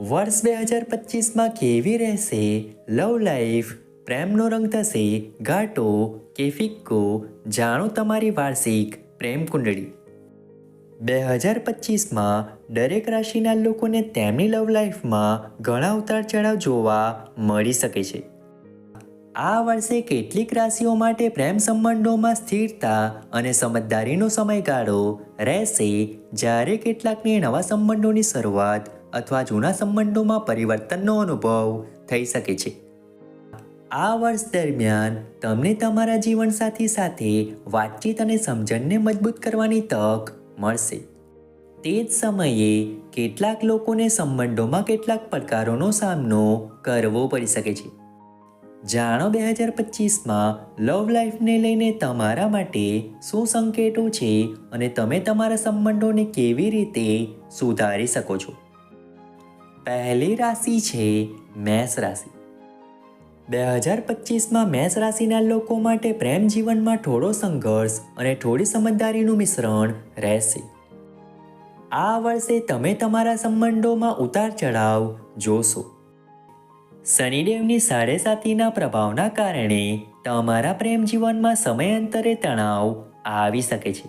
વર્ષ બે હજાર પચીસમાં કેવી રહેશે? લવ લાઈફ પ્રેમનો રંગ થશે ઘાટો કે ફિક્કો? જાણો તમારી વાર્ષિક પ્રેમ કુંડળી બે હજાર પચીસમાં દરેક રાશિના લોકોને તેમની લવ લાઈફમાં ઘણા ઉતાર ચઢાવ જોવા મળી શકે છે. આ વર્ષે કેટલીક રાશિઓ માટે પ્રેમ સંબંધોમાં સ્થિરતા અને સમજદારીનો સમયગાળો રહેશે. જ્યારે કેટલાકને નવા સંબંધોની શરૂઆત અથવા જૂના સંબંધોમાં પરિવર્તનનો અનુભવ થઈ શકે છે. આ વર્ષ દરમિયાન તમને તમારા જીવનસાથી સાથે વાતચીત અને સમજણને મજબૂત કરવાની તક મળશે. તે જ સમયે કેટલાક લોકોને સંબંધોમાં કેટલાક પડકારોનો સામનો કરવો પડી શકે છે. જાણો બે હજાર પચીસમાં લવ લાઈફને લઈને તમારા માટે શું સંકેતો છે અને તમે તમારા સંબંધોને કેવી રીતે સુધારી શકો છો? પહેલી રાશિ છે મેષ રાશિ. બે હજાર પચીસમાં મેષ રાશિના લોકો માટે પ્રેમ જીવનમાં થોડો સંઘર્ષ અને થોડી સમજદારીનું મિશ્રણ રહેશે. આ વર્ષે તમે તમારા સંબંધોમાં ઉતાર ચઢાવ જોશો. શનિદેવની સાડે સાતીના પ્રભાવના કારણે તમારા પ્રેમ જીવનમાં સમયાંતરે તણાવ આવી શકે છે.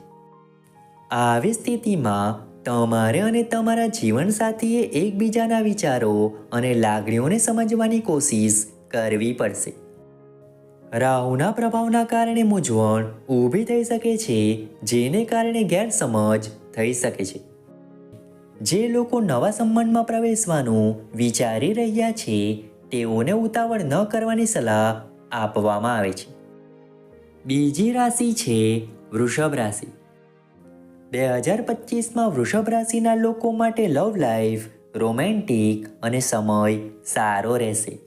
આવી સ્થિતિમાં તમારે અને તમારા જીવનસાથીએ એકબીજાના વિચારો અને લાગણીઓને સમજવાની કોશિશ કરવી પડશે. રાહુના પ્રભાવના કારણે મૂંઝવણ ઊભી થઈ શકે છે, જેને કારણે ગેરસમજ થઈ શકે છે. જે લોકો નવા સંબંધમાં પ્રવેશવાનું વિચારી રહ્યા છે, તેઓને ઉતાવળ ન કરવાની સલાહ આપવામાં આવે છે. બીજી રાશિ છે વૃષભ રાશિ. બે હજાર પચીસમાં વૃષભ રાશિના લોકો માટે લવ લાઈફ રોમેન્ટિક અને સમય સારો રહેશે.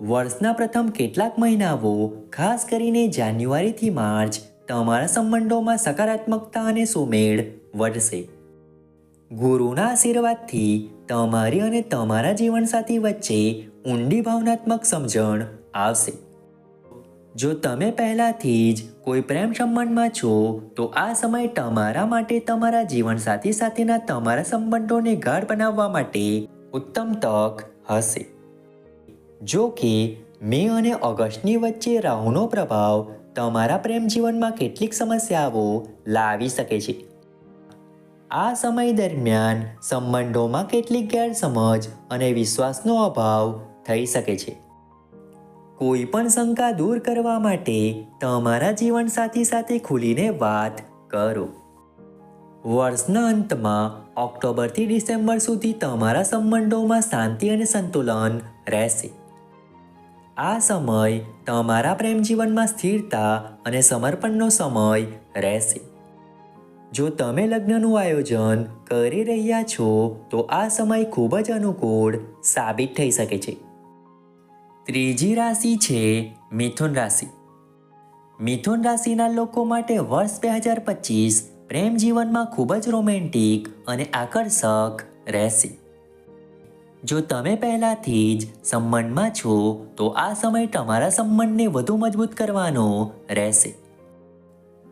વર્ષના પ્રથમ કેટલાક મહિનાઓ, ખાસ કરીને જાન્યુઆરીથી માર્ચ, તમારા સંબંધોમાં સકારાત્મકતા અને સુમેળ વધશે. ગુરુના આશીર્વાદથી તમારી અને તમારા જીવનસાથી વચ્ચે ઊંડી ભાવનાત્મક સમજણ આવશે. જો તમે પહેલાથી જ કોઈ પ્રેમ સંબંધમાં છો, તો આ સમય તમારા માટે તમારા જીવનસાથી સાથેના તમારા સંબંધોને ગાઢ બનાવવા માટે ઉત્તમ તક હશે. જો કે, મે અને ઓગસ્ટની વચ્ચે રાહુનો પ્રભાવ તમારા પ્રેમ જીવનમાં કેટલીક સમસ્યાઓ લાવી શકે છે. આ સમય દરમિયાન સંબંધોમાં કેટલીક ગેરસમજ અને વિશ્વાસનો અભાવ થઈ શકે છે. કોઈ પણ શંકા દૂર કરવા માટે તમારા જીવનસાથી સાથે ખુલીને વાત કરો. વર્ષના અંતમાં ઓક્ટોબરથી ડિસેમ્બર સુધી તમારા સંબંધોમાં શાંતિ અને સંતુલન રહેશે. આ સમય તમારા પ્રેમ જીવનમાં સ્થિરતા અને સમર્પણનો સમય રહેશે. જો તમે લગ્નનું આયોજન કરી રહ્યા છો, તો આ સમય ખૂબ જ અનુકૂળ સાબિત થઈ શકે છે. ત્રીજી રાશિ છે મિથુન રાશિ. મિથુન રાશિના લોકો માટે વર્ષ બે હજાર પચીસ પ્રેમ જીવનમાં ખૂબ જ રોમેન્ટિક અને આકર્ષક રહેશે. જો તમે પહેલાથી જ સંબંધમાં છો, તો આ સમય તમારા સંબંધને વધુ મજબૂત કરવાનો રહેશે.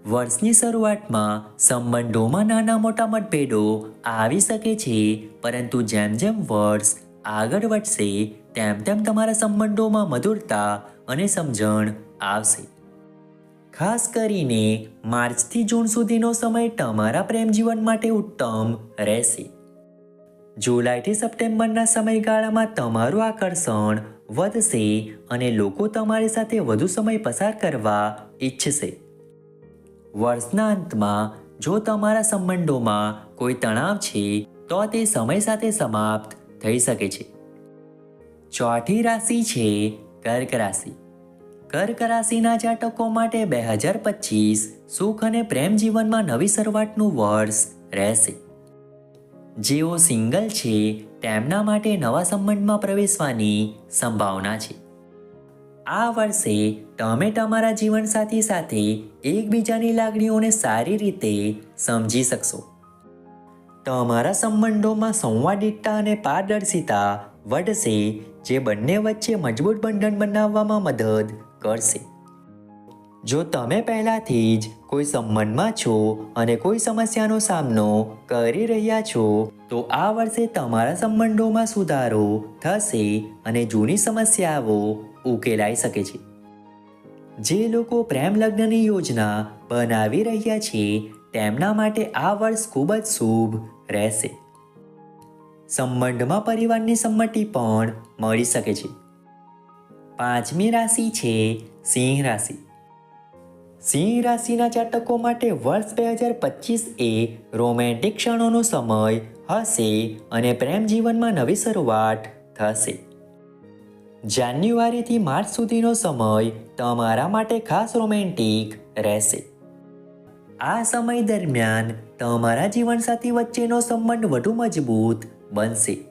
વર્ષની શરૂઆતમાં સંબંધોમાં નાના મોટા મતભેદો આવી શકે છે, પરંતુ જેમ જેમ વર્ષ આગળ વધશે તેમ તેમ તમારા સંબંધોમાં મધુરતા અને સમજણ આવશે. ખાસ કરીને માર્ચથી જૂન સુધીનો સમય તમારા પ્રેમ જીવન માટે ઉત્તમ રહેશે. જુલાઈથી સપ્ટેમ્બરના સમયગાળામાં તમારું આકર્ષણ વધશે અને લોકો તમારી સાથે વધુ સમય પસાર કરવા ઈચ્છશે. વર્ષના અંતમાં જો તમારા સંબંધોમાં કોઈ તણાવ છે, તો તે સમય સાથે સમાપ્ત થઈ શકે છે. ચોથી રાશિ છે કર્ક રાશિ. કર્ક રાશિના જાતકો માટે બે હજાર પચીસ સુખ અને પ્રેમ જીવનમાં નવી શરૂઆતનું વર્ષ રહેશે. જેઓ સિંગલ છે, તેમના માટે નવા સંબંધમાં પ્રવેશવાની સંભાવના છે. આ વર્ષે તમે તમારા જીવનસાથી સાથે એકબીજાની લાગણીઓને સારી રીતે સમજી શકશો. તમારા સંબંધોમાં સંવાદિતતા અને પારદર્શિતા વધશે જે બંને વચ્ચે મજબૂત બંધન બનાવવામાં મદદ કરશે. જો તમે પહેલાંથી જ કોઈ સંબંધમાં છો અને કોઈ સમસ્યાનો સામનો કરી રહ્યા છો, તો આ વર્ષે તમારા સંબંધોમાં સુધારો થશે અને જૂની સમસ્યાઓ ઉકેલાઈ શકે છે. જે લોકો પ્રેમ લગ્નની યોજના બનાવી રહ્યા છે, તેમના માટે આ વર્ષ ખૂબ જ શુભ રહેશે. સંબંધમાં પરિવારની સંમતિ પણ મળી શકે છે. પાંચમી રાશિ છે સિંહ રાશિ. સિંહ રાશિના જાતકો માટે વર્ષ બે હજાર પચીસ એ રોમેન્ટિક ક્ષણોનો સમય હશે અને પ્રેમ જીવનમાં નવી શરૂઆત થશે. જાન્યુઆરીથી માર્ચ સુધીનો સમય તમારા માટે ખાસ રોમેન્ટિક રહેશે. આ સમય દરમિયાન તમારા જીવનસાથી વચ્ચેનો સંબંધ વધુ મજબૂત બનશે.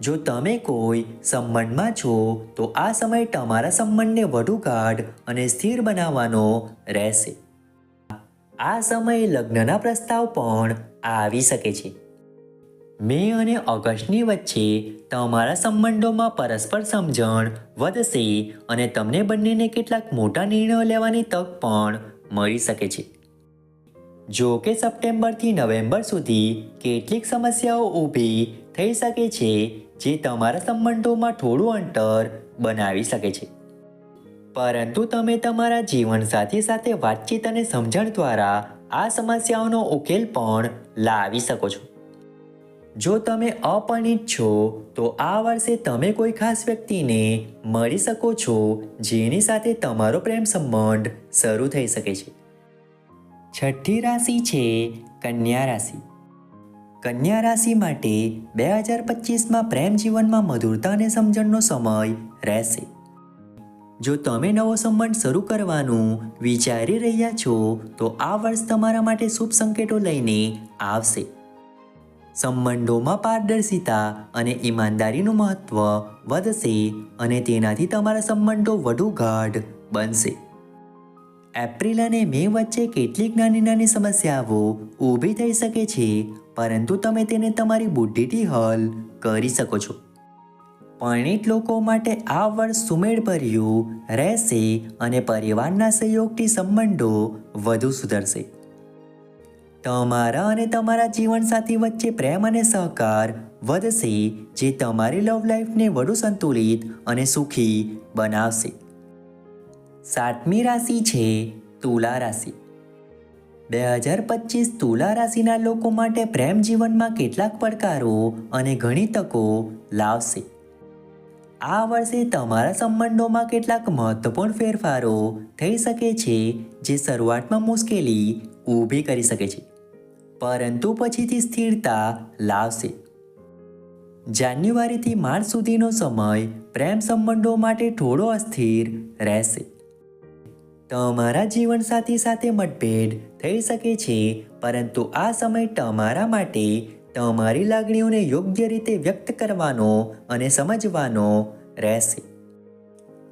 જો તમે કોઈ સંબંધમાં છો, તો આ સમય તમારા સંબંધને વધુ ગાઢ અને સ્થિર બનાવવાનો રહેશે. આ સમયે લગ્નના પ્રસ્તાવ પણ આવી શકે છે. મે અને ઓગસ્ટની વચ્ચે તમારા સંબંધોમાં પરસ્પર સમજણ વધશે અને તમને બંનેને કેટલાક મોટા નિર્ણયો લેવાની તક પણ મળી શકે છે. જો કે સપ્ટેમ્બરથી નવેમ્બર સુધી કેટલીક સમસ્યાઓ ઊભી થઈ શકે છે, જે તમારા સંબંધોમાં થોડું અંતર બનાવી શકે છે. પરંતુ તમે તમારા જીવનસાથી સાથે વાતચીત અને સમજણ દ્વારા આ સમસ્યાઓનો ઉકેલ પણ લાવી શકો છો. જો તમે અપરિણિત છો, તો આ વર્ષે તમે કોઈ ખાસ વ્યક્તિને મળી શકો છો, જેની સાથે તમારો પ્રેમ સંબંધ શરૂ થઈ શકે છે. છઠ્ઠી રાશિ છે કન્યા રાશિ. કન્યા રાશિ માટે બે હજાર પચીસમાં પ્રેમ જીવનમાં મધુરતા અને સમજણનો સમય રહેશે. જો તમે નવો સંબંધ શરૂ કરવાનું વિચારી રહ્યા છો, તો આ વર્ષ તમારા માટે શુભ સંકેતો લઈને આવશે. સંબંધોમાં પારદર્શિતા અને ઈમાનદારીનું મહત્વ વધશે અને તેનાથી તમારા સંબંધો વધુ ગાઢ બનશે. એપ્રિલ અને મે વચ્ચે કેટલીક નાની નાની સમસ્યાઓ ઊભી થઈ શકે છે, પરંતુ તમે તેને તમારી બુદ્ધિથી હલ કરી શકો છો. પરિણિત લોકો માટે આ વર્ષ સુમેળભર્યું રહેશે અને પરિવારના સહયોગથી સંબંધો વધુ સુધરશે. તમારા અને તમારા જીવનસાથી વચ્ચે પ્રેમ અને સહકાર વધશે, જે તમારી લવ લાઈફને વધુ સંતુલિત અને સુખી બનાવશે. સાતમી રાશિ છે તુલા રાશિ. બે હજાર પચીસ તુલા રાશિના લોકો માટે પ્રેમ જીવનમાં કેટલાક પડકારો અને ઘણી તકો લાવશે. આ વર્ષે તમારા સંબંધોમાં કેટલાક મહત્વપૂર્ણ ફેરફારો થઈ શકે છે જે શરૂઆતમાં મુશ્કેલી ઊભી કરી શકે છે, પરંતુ પછીથી સ્થિરતા લાવશે. જાન્યુઆરીથી માર્ચ સુધીનો સમય પ્રેમ સંબંધો માટે થોડો અસ્થિર રહેશે. તમારા જીવનસાથી સાથે મતભેદ થઈ શકે છે, પરંતુ આ સમય તમારા માટે તમારી લાગણીઓને યોગ્ય રીતે વ્યક્ત કરવાનો અને સમજવાનો રહેશે.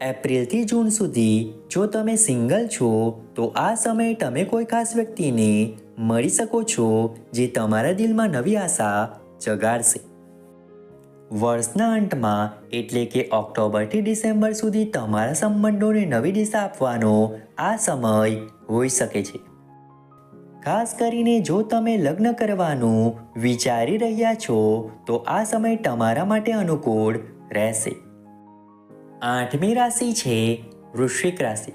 એપ્રિલથી જૂન સુધી જો તમે સિંગલ છો, તો આ સમયે તમે કોઈ ખાસ વ્યક્તિને મળી શકો છો જે તમારા દિલમાં નવી આશા જગાડશે. વર્ષના અંતમાં એટલે કે ઓક્ટોબરથી ડિસેમ્બર સુધી તમારા સંબંધોને નવી દિશા આપવાનો આ સમય હોઈ શકે છે. ખાસ કરીને જો તમે લગ્ન કરવાનું વિચારી રહ્યા છો, તો આ સમય તમારા માટે અનુકૂળ રહેશે. આઠમી રાશિ છે વૃશ્ચિક રાશિ.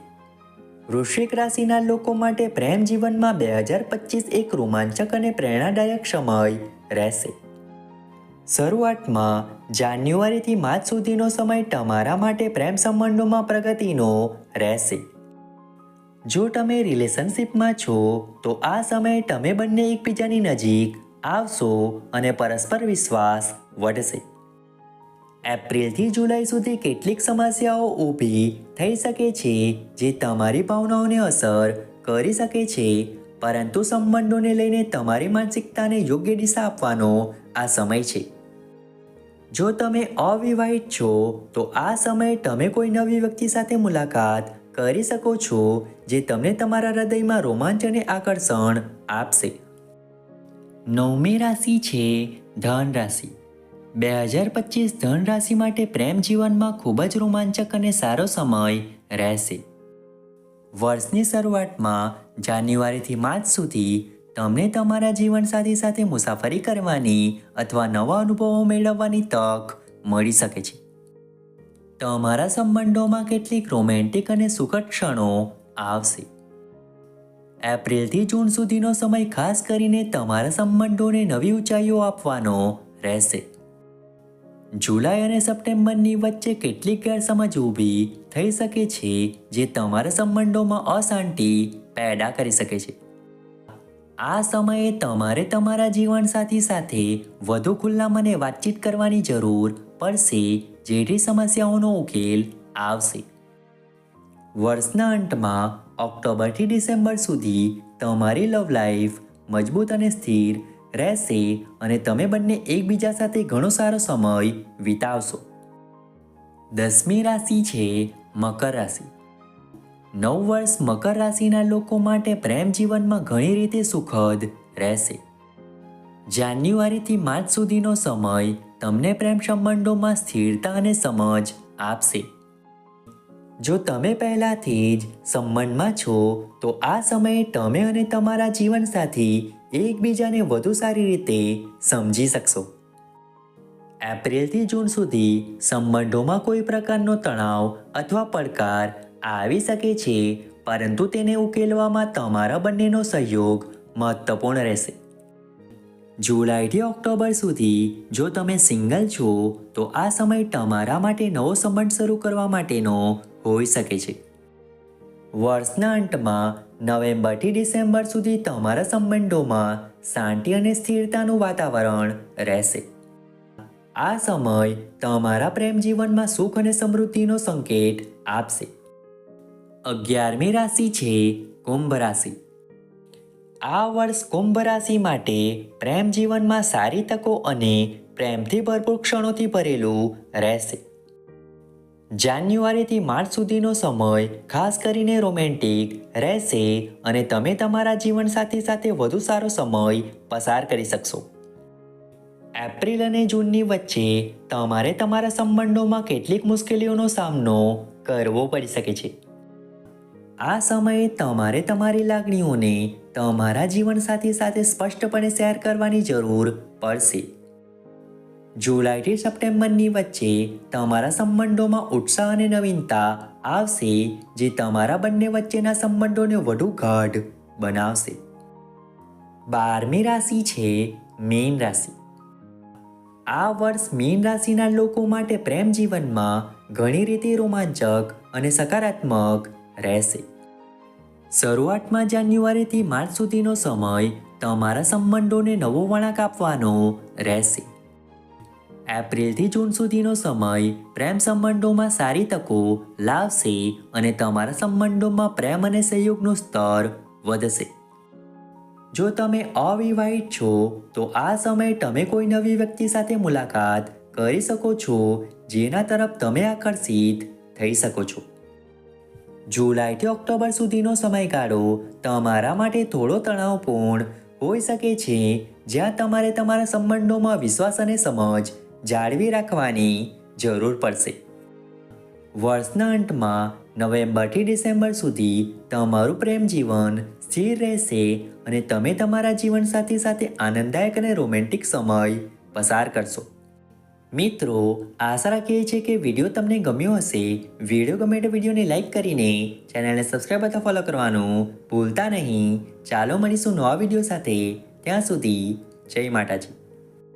વૃશ્ચિક રાશિના લોકો માટે પ્રેમ જીવનમાં બે હજાર પચીસ એક રોમાંચક અને પ્રેરણાદાયક સમય રહેશે. શરૂઆતમાં જાન્યુઆરીથી માર્ચ સુધીનો સમય તમારા માટે પ્રેમ સંબંધોમાં પ્રગતિનો રહેશે. જો તમે રિલેશનશિપમાં છો, તો આ સમયે તમે બંને એકબીજાની નજીક આવશો અને પરસ્પર વિશ્વાસ વધશે. એપ્રિલથી જુલાઈ સુધી કેટલીક સમસ્યાઓ ઊભી થઈ શકે છે, જે તમારી ભાવનાઓને અસર કરી શકે છે, પરંતુ સંબંધોને લઈને તમારી માનસિકતાને યોગ્ય દિશા આપવાનો આ સમય છે. જો તમે અવિવાહિત છો, તો આ સમયે તમે કોઈ નવી વ્યક્તિ સાથે મુલાકાત કરી શકો છો જે તમને તમારા હૃદયમાં રોમાંચ અને આકર્ષણ આપશે. નવમી રાશિ છે ધન રાશિ. બે હજાર પચીસ ધન રાશિ માટે પ્રેમ જીવનમાં ખૂબ જ રોમાંચક અને સારો સમય રહેશે. વર્ષની શરૂઆતમાં જાન્યુઆરીથી માર્ચ સુધી તમને તમારા જીવનસાથી સાથે મુસાફરી કરવાની અથવા નવા અનુભવો મેળવવાની તક મળી શકે છે. તમારા સંબંધોમાં કેટલીક રોમેન્ટિક અને સુખદ ક્ષણો આવશે. એપ્રિલથી જૂન સુધીનો સમય ખાસ કરીને તમારા સંબંધોને નવી ઊંચાઈઓ આપવાનો રહેશે. જુલાઈ અને સપ્ટેમ્બરની વચ્ચે કેટલીક ગેરસમજ ઊભી થઈ શકે છે જે તમારા સંબંધોમાં અશાંતિ પેદા કરી શકે છે. આ સમયે તમારે તમારા જીવનસાથી સાથે વધુ ખુલ્લા મને વાતચીત કરવાની જરૂર પડશે જેથી સમસ્યાઓનો ઉકેલ આવશે. વર્ષના અંતમાં ઓક્ટોબરથી ડિસેમ્બર સુધી તમારી લવ લાઈફ મજબૂત અને સ્થિર રહેશે અને તમે બંને એકબીજા સાથે ઘણો સારો સમય વિતાવશો. દસમી રાશિ છે મકર રાશિ. નવ વર્ષ મકર રાશિના લોકો માટે પ્રેમ જીવનમાં ઘણી રીતે સુખદ રહેશે. જાન્યુઆરીથી માર્ચ સુધીનો સમય તમને પ્રેમ સંબંધોમાં સ્થિરતા અને સમજ આપશે. જો તમે પહેલાથી જ સંબંધમાં છો, તો આ સમયે તમે અને તમારા જીવનસાથી એકબીજાને વધુ સારી રીતે સમજી શકશો. એપ્રિલથી જૂન સુધી સંબંધોમાં કોઈ પ્રકારનો તણાવ અથવા પડકાર આવી શકે છે, પરંતુ તેને ઉકેલવામાં તમારા બંનેનો સહયોગ મહત્વપૂર્ણ રહેશે. જુલાઈથી ઓક્ટોબર સુધી જો તમે સિંગલ છો, તો આ સમય તમારા માટે નવો સંબંધ શરૂ કરવા માટેનો હોઈ શકે છે. વર્ષના અંતમાં નવેમ્બરથી ડિસેમ્બર સુધી તમારા સંબંધોમાં શાંતિ અને સ્થિરતાનું વાતાવરણ રહેશે. આ સમય તમારા પ્રેમ જીવનમાં સુખ અને સમૃદ્ધિનો સંકેત આપશે. અગિયારમી રાશિ છે, કુંભ રાશિ. આ વર્ષ કુંભ રાશિ માટે પ્રેમ જીવનમાં સારી તકો અને પ્રેમથી ભરપૂર ક્ષણોથી ભરેલું રહેશે. જાન્યુઆરીથી માર્ચ સુધીનો સમય ખાસ કરીને રોમેન્ટિક રહેશે અને તમે તમારા જીવનસાથી સાથે વધુ સારો સમય પસાર કરી શકશો. એપ્રિલ અને જૂનની વચ્ચે તમારે તમારા સંબંધોમાં કેટલીક મુશ્કેલીઓનો સામનો કરવો પડી શકે છે. આ સમયે તમારે તમારી લાગણીઓને તમારા જીવનસાથી સાથે સ્પષ્ટપણે શેર કરવાની જરૂર પડશે. જુલાઈથી સપ્ટેમ્બરની વચ્ચે તમારા સંબંધોમાં ઉત્સાહ અને નવીનતા આવશે, જે તમારા બંને વચ્ચેના સંબંધોને વધુ ગાઢ બનાવશે. બારમી રાશિ છે મીન રાશિ. આ વર્ષ મીન રાશિના લોકો માટે પ્રેમ જીવનમાં ઘણી રીતે રોમાંચક અને સકારાત્મક રહેશે. શરૂઆતમાં જાન્યુઆરીથી માર્ચ સુધીનો સમય તમારા સંબંધોને નવો વળાંક આપવાનો રહેશે. એપ્રિલથી જૂન સુધીનો સમય પ્રેમ સંબંધોમાં સારી તકો લાવશે અને તમારા સંબંધોમાં પ્રેમ અને સહયોગનું સ્તર વધશે. જો તમે અવિવાહિત છો, તો આ સમયે તમે કોઈ નવી વ્યક્તિ સાથે મુલાકાત કરી શકો છો, જેના તરફ તમે આકર્ષિત થઈ શકો છો. જુલાઈથી ઓક્ટોબર સુધીનો સમયગાળો તમારા માટે થોડો તણાવપૂર્ણ હોઈ શકે છે, જ્યાં તમારે તમારા સંબંધોમાં વિશ્વાસ અને સમજ જાળવી રાખવાની જરૂર પડશે. વર્ષના અંતમાં નવેમ્બરથી ડિસેમ્બર સુધી તમારું પ્રેમ જીવન સ્થિર રહેશે અને તમે તમારા જીવનસાથી સાથે આનંદદાયક અને રોમેન્ટિક સમય પસાર કરશો. મિત્રો, આશા રાખીએ છીએ કે વીડિયો તમને ગમ્યો હશે. વીડિયો ગમે તો વિડીયોને લાઇક કરીને ચેનલને સબસ્ક્રાઈબ અથવા ફોલો કરવાનું ભૂલતા નહીં. ચાલો મળીશું નવા વીડિયો સાથે. ત્યાં સુધી જય માતાજી.